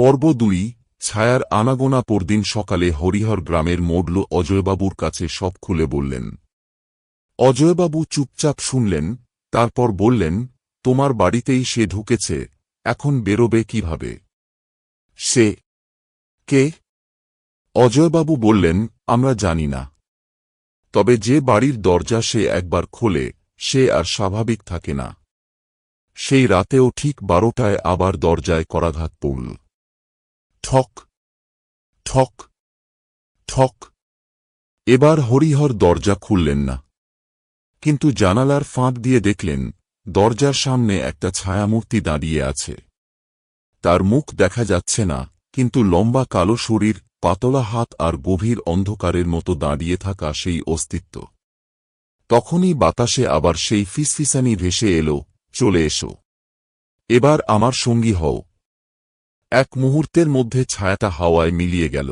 পর্ব দুই, ছায়ার আনাগোনা পরদিন সকালে হরিহর গ্রামের মোডল অজয়বাবুর কাছে সব খুলে বললেন। অজয়বাবু চুপচাপ শুনলেন, তারপর বললেন, তোমার বাড়িতেই সে ঢুকেছে, এখন বেরোবে কীভাবে? সে? কে? অজয়বাবু বললেন, আমরা জানি না। তবে যে বাড়ির দরজা সে একবার খোলে, সে আর স্বাভাবিক থাকে না। সেই রাতেও ঠিক বারোটায় আবার দরজায় করাঘাত পড়ল। ঠক ঠক ঠক। এবার হরিহর দরজা খুললেন না। কিন্তু জানালার ফাঁক দিয়ে দেখলেন, দরজার সামনে একটা ছায়ামূর্তি দাঁড়িয়ে আছে। তার মুখ দেখা যাচ্ছে না, কিন্তু লম্বা কালো শরীর, পাতলা হাত আর গভীর অন্ধকারের মতো দাঁড়িয়ে থাকা সেই অস্তিত্ব। তখনই বাতাসে আবার সেই ফিসফিসানি ভেসে এলো, চলে এসো। এবার আমার সঙ্গী হও। এক মুহূর্তের মধ্যে ছায়াটা হাওয়ায় মিলিয়ে গেল।